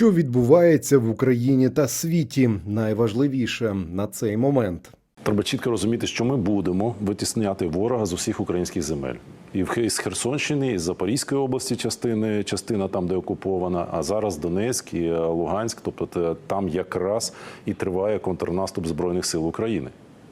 Що відбувається в Україні та світі, найважливіше на цей момент. Треба чітко розуміти, що ми будемо витісняти ворога з усіх українських земель. І з Херсонщини, і з Запорізької області частини, частина там, де окупована, а зараз Донецьк і е, Луганськ. Тобто там якраз і триває контрнаступ Збройних сил України.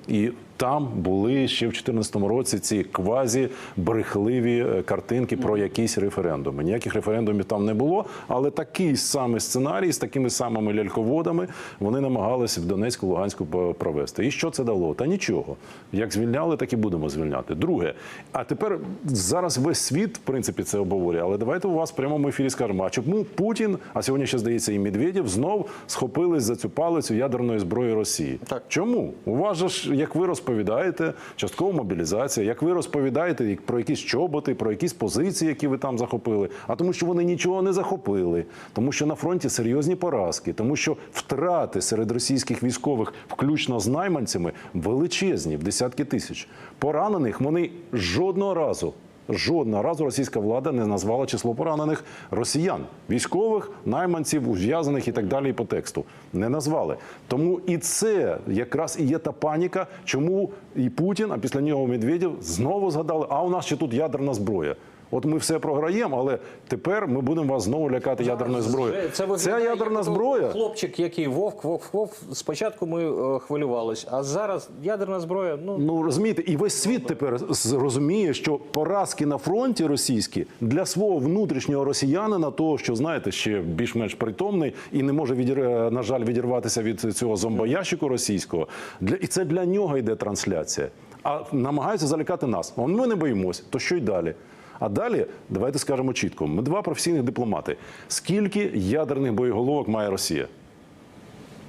І там були ще в 2014 році ці квазі брехливі е, картинки про якісь референдуми. Ніяких референдумів там не було, але такий самий сценарій з такими самими ляльководами вони намагалися в Донецьку, Луганську провести. І що це дало? Та нічого. Як звільняли, так і будемо звільняти. Друге, а тепер зараз весь світ, в принципі, це обговорює. Але давайте у вас в прямому ефірі скажемо, а чому Путін, а сьогодні ще здається, і Медведєв знов схопились за цю палицю ядерної зброї Росії. Так. Чому? У вас же ж, як ви розповідаєте, часткова мобілізація, як ви розповідаєте про якісь чоботи, про якісь позиції, які ви там захопили, а тому, що вони нічого не захопили, тому що на фронті серйозні поразки, тому що втрати серед російських військових, включно з найманцями, величезні в десятки тисяч. Поранених вони жодного разу. Жодного разу російська влада не назвала число поранених росіян, військових, найманців, ув'язаних і так далі по тексту. Не назвали. Тому і це якраз і є та паніка, чому і Путін, а після нього Медведєв знову згадали, а у нас ще тут ядерна зброя. От ми все програємо, але тепер ми будемо вас знову лякати ядерною зброєю. Це Ця ядерна зброя. Хлопчик, який вовк, вовк, вовк. Спочатку ми е, хвилювались, а зараз ядерна зброя. Ну Ну розумієте, і весь світ тепер зрозуміє, що поразки на фронті російські для свого внутрішнього росіянина, того, що знаєте, ще більш-менш притомний і не може відір... е, на жаль відірватися від цього зомбоящику російського. Для і це для нього йде трансляція. А намагаються залякати нас. А Ми не боїмося. То що й далі? А далі давайте скажемо чітко: ми два професійних дипломати. Скільки ядерних боєголовок має Росія?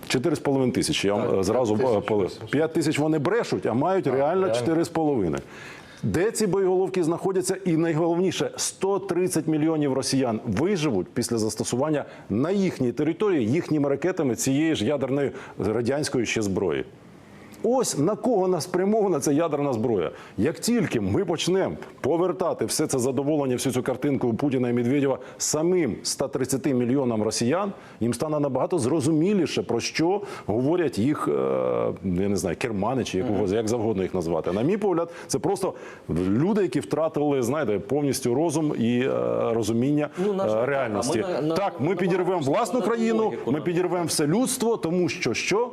4,5 тисячі. Я вам е, зразу полив. 5 тисяч вони брешуть, а мають реально 4,5. Де ці боєголовки знаходяться? І найголовніше 130 мільйонів росіян виживуть після застосування на їхній території їхніми ракетами цієї ж ядерної радянської ще зброї. Ось на кого нас спрямована ця ядерна зброя. Як тільки ми почнемо повертати все це задоволення, всю цю картинку Путіна і Медведєва самим 130 мільйонам росіян, їм стане набагато зрозуміліше, про що говорять їх, е, я не знаю, кермани чи якого, як завгодно їх назвати. На мій погляд, це просто люди, які втратили, знаєте, повністю розум і е, розуміння Ну, е, так. реальності. Ми на- на- так, ми підірвемо власну країну, ми підірвемо все людство, тому що що?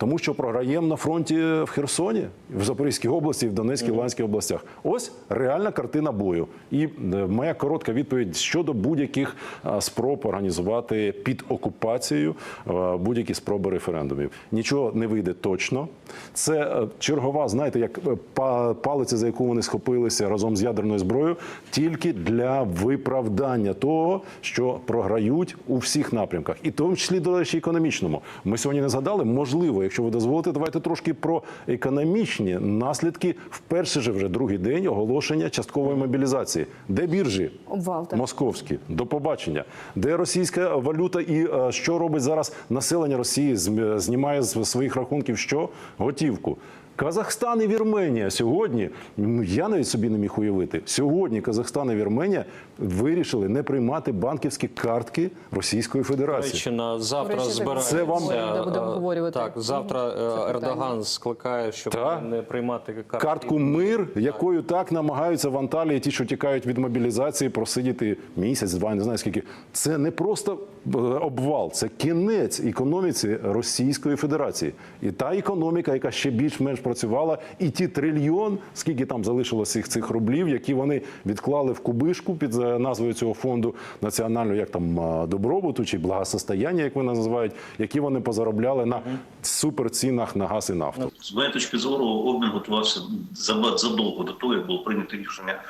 Тому що програємо на фронті в Херсоні, в Запорізькій області, в Донецькій, Луганській областях. Ось реальна картина бою. І е, моя коротка відповідь щодо будь-яких е, спроб організувати під окупацією е, будь-які спроби референдумів. Нічого не вийде точно. Це чергова, знаєте, як па- палиця, за яку вони схопилися разом з ядерною зброєю, тільки для виправдання того, що програють у всіх напрямках, і в тому числі до речі, економічному. Ми сьогодні не згадали. Можливо, якщо ви дозволите, давайте трошки про економічні наслідки в перший же вже другий день оголошення часткової мобілізації. Де біржі? Обвалте. Московські. До побачення. Де російська валюта і е, що робить зараз населення Росії? Знімає з своїх рахунків що? Готівку. Казахстан і Вірменія сьогодні, ну, я навіть собі не міг уявити, сьогодні Казахстан і Вірменія вирішили не приймати банківські картки Російської Федерації. Речі, на завтра речі, збирається. Це вам- Ми будемо е, обговорювати Так, завтра е, це. Ердоган скликає, щоб Так. не приймати картки. Картку мир, якою так намагаються в Анталії ті, що тікають від мобілізації, просидіти місяць, два, не знаю скільки. Це не просто е, обвал, це кінець економіці Російської Федерації. І та економіка, яка ще більш-менш працювала, і ті трильйон, скільки там залишилося цих, цих рублів, які вони відклали в кубишку під е, назвою цього фонду національного, як там е, добробуту чи благосостояння, як вони називають, які вони позаробляли на суперцінах на газ і нафту. З моєї точки зору, обмін готувався задовго до того, як було прийнято рішення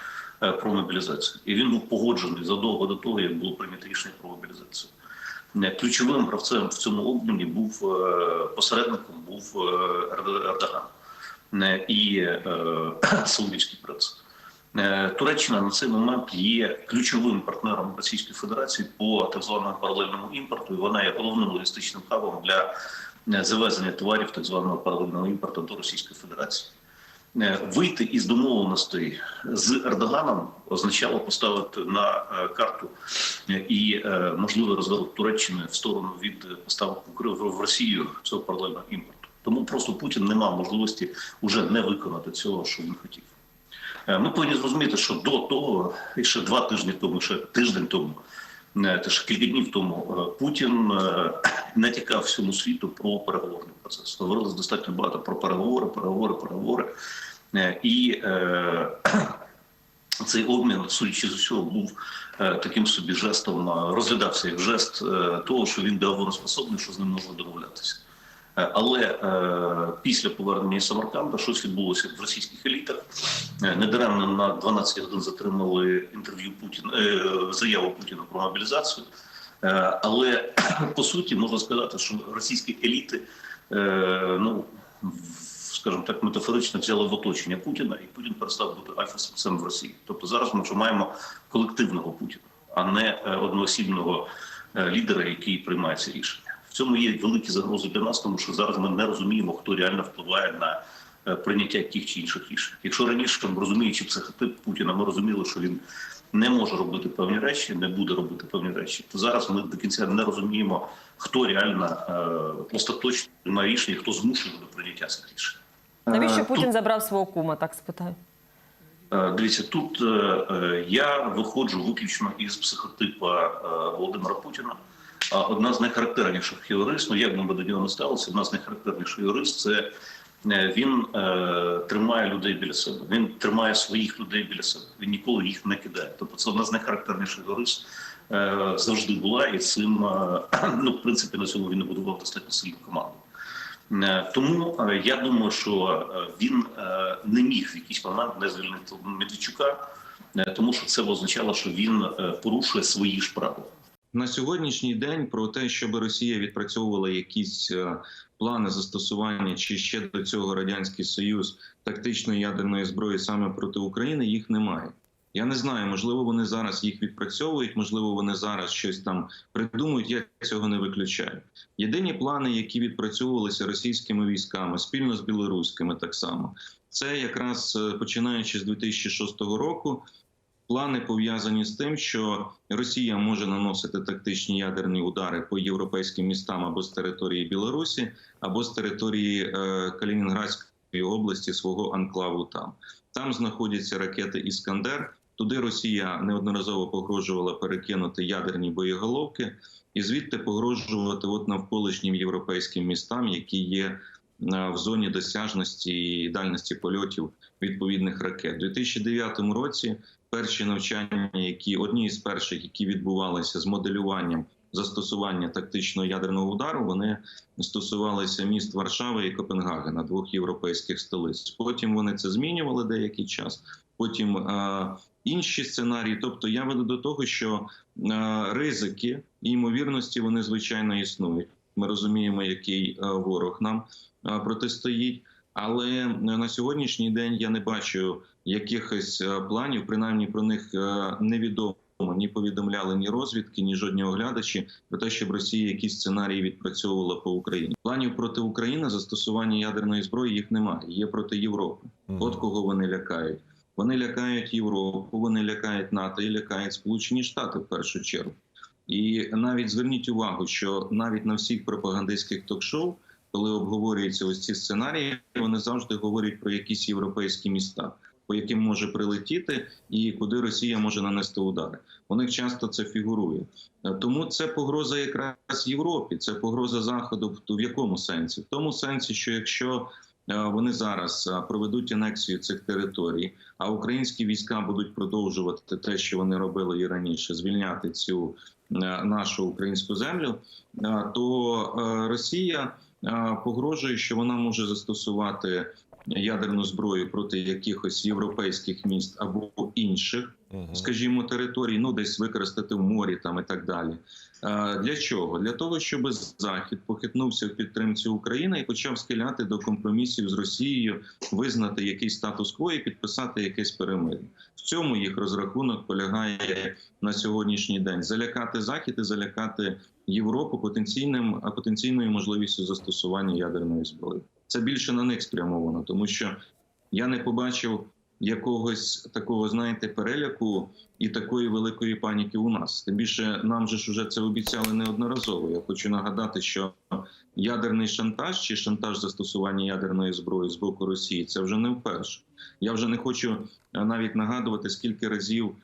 е, про мобілізацію. І він був погоджений задовго до того, як було прийнято рішення про мобілізацію. Ключовим гравцем в цьому обміні був посередником був Ердоган і е, Саудівський принц. Е, Туреччина на цей момент є ключовим партнером Російської Федерації по так званому паралельному імпорту. І вона є головним логістичним хабом для е, завезення товарів так званого паралельного імпорту до Російської Федерації. Е, Вийти із домовленостей з Ердоганом означало поставити на е, карту е, і е, можливий розворот Туреччини в сторону від е, поставок в Росію цього паралельного імпорту. Тому просто Путін не мав можливості вже не виконати цього, що він хотів. Е, Ми повинні зрозуміти, що до того, і ще два тижні тому, ще тиждень тому, е, ще кілька днів тому, е, Путін натякав всьому світу про переговорний процес. Говорилось достатньо багато про переговори, переговори, переговори. І цей обмін, судячи з усього, був таким собі жестом, розглядався як жест того, що він договороспособний, що з ним можна домовлятися. Е, Але е, після повернення Самарканда щось відбулося в російських елітах. Е, Недаремно на 12 годин затримали інтерв'ю Путіна, е, заяву Путіна про мобілізацію. Е, Але по суті можна сказати, що російські еліти, е, ну скажімо так, метафорично взяли в оточення Путіна, і Путін перестав бути альфа-самцем в Росії. Тобто зараз ми вже маємо колективного Путіна, а не е, одноосібного лідера, який приймає ці рішення. В цьому є великі загрози для нас, тому що зараз ми не розуміємо, хто реально впливає на е, прийняття тих чи інших рішень. Якщо раніше, розуміючи психотип Путіна, ми розуміли, що він не може робити певні речі, не буде робити певні речі, то зараз ми до кінця не розуміємо, хто реально е, остаточно приймає рішення, хто змушує до прийняття цих рішень. Навіщо Е, Путін забрав свого кума? Так спитаю. Е, Дивіться, тут я виходжу виключно із психотипа е, Володимира Путіна. Одна з найхарактерніших рис, ну як би до нього не сталося, одна з найхарактерніших рис – це е, він е, тримає людей біля себе. Він тримає своїх людей біля себе. Він ніколи їх не кидає. Тобто це одна з найхарактерніших рис е, завжди була, і цим е, ну, в принципі на цьому він набудував достатньо сильну команду. Е, Тому е, я думаю, що він не міг в якийсь момент не звільнити Медведчука, тому що це означало, що він порушує свої ж правила. На сьогоднішній день про те, щоб Росія відпрацьовувала якісь е, плани застосування чи ще до цього радянський союз тактичної ядерної зброї саме проти України, їх немає. Я не знаю, можливо, вони зараз їх відпрацьовують, можливо, вони зараз щось там придумують. Я цього не виключаю. Єдині плани, які відпрацьовувалися російськими військами спільно з білоруськими, так само це якраз е, починаючи з 2006 року. Плани пов'язані з тим, що Росія може наносити тактичні ядерні удари по європейським містам або з території Білорусі, або з території е, Калінінградської області свого анклаву. Там там знаходяться ракети Іскандер. Туди Росія неодноразово погрожувала перекинути ядерні боєголовки, і звідти погрожувати от навколишнім європейським містам, які є е, в зоні досяжності і дальності польотів відповідних ракет. У 2009 році перші навчання, які одні із перших, які відбувалися з моделюванням застосування тактичного ядерного удару, вони стосувалися міст Варшави і Копенгагена, двох європейських столиць. Потім вони це змінювали деякий час. Потім е, інші сценарії. Тобто, я веду до того, що е, ризики і ймовірності вони звичайно існують. Ми розуміємо, який е, ворог нам протистоїть. Але на сьогоднішній день я не бачу якихось е, планів, принаймні про них е, невідомо. Ні повідомляли ні розвідки, ні жодні оглядачі про те, щоб Росія якісь сценарії відпрацьовувала по Україні. Планів проти України застосування ядерної зброї їх немає. Є проти Європи. От кого вони лякають. Вони лякають Європу, вони лякають НАТО і лякають Сполучені Штати в першу чергу. І навіть зверніть увагу, що навіть на всіх пропагандистських ток-шоу, коли обговорюються ось ці сценарії, вони завжди говорять про якісь європейські міста, по яким може прилетіти, і куди Росія може нанести удари. У них часто це фігурує. Е, Тому це погроза якраз Європі, це погроза Заходу. В- якому сенсі? В тому сенсі, що якщо е, вони зараз е, проведуть анексію цих територій, а українські війська будуть продовжувати те, що вони робили і раніше, звільняти цю нашу українську землю, то Росія погрожує, що вона може застосувати ядерну зброю проти якихось європейських міст або інших, скажімо, територій, ну десь використати в морі там і так далі. Е, Для чого? Для того, щоб Захід похитнувся в підтримці України і почав схиляти до компромісів з Росією, визнати якийсь статус-кво і підписати якесь перемир'я. В цьому їх розрахунок полягає на сьогоднішній день: залякати Захід і залякати Європу потенційним а потенційною можливістю застосування ядерної зброї. Це більше на них спрямовано, тому що Я не побачив якогось такого, знаєте, переляку і такої великої паніки у нас. Тим більше нам же ж уже це обіцяли неодноразово. Я хочу нагадати, що ядерний шантаж чи шантаж застосування ядерної зброї з боку Росії це вже не вперше. Я вже не хочу е, навіть нагадувати, скільки разів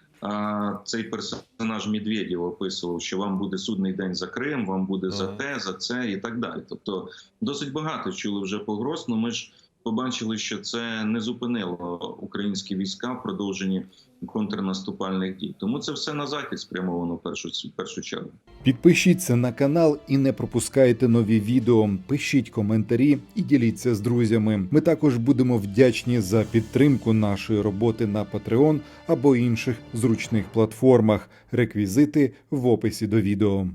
цей персонаж Медведєв описував, що вам буде судний день за Крим, вам буде за те, за це і так далі. Тобто досить багато чули вже погроз. але ми ж побачили, що це не зупинило українські війська в продовженні контрнаступальних дій. Тому це все на захід спрямовано в першу, в першу чергу. Підпишіться на канал і не пропускайте нові відео. Пишіть коментарі і діліться з друзями. Ми також будемо вдячні за підтримку нашої роботи на Patreon або інших зручних платформах. Реквізити в описі до відео.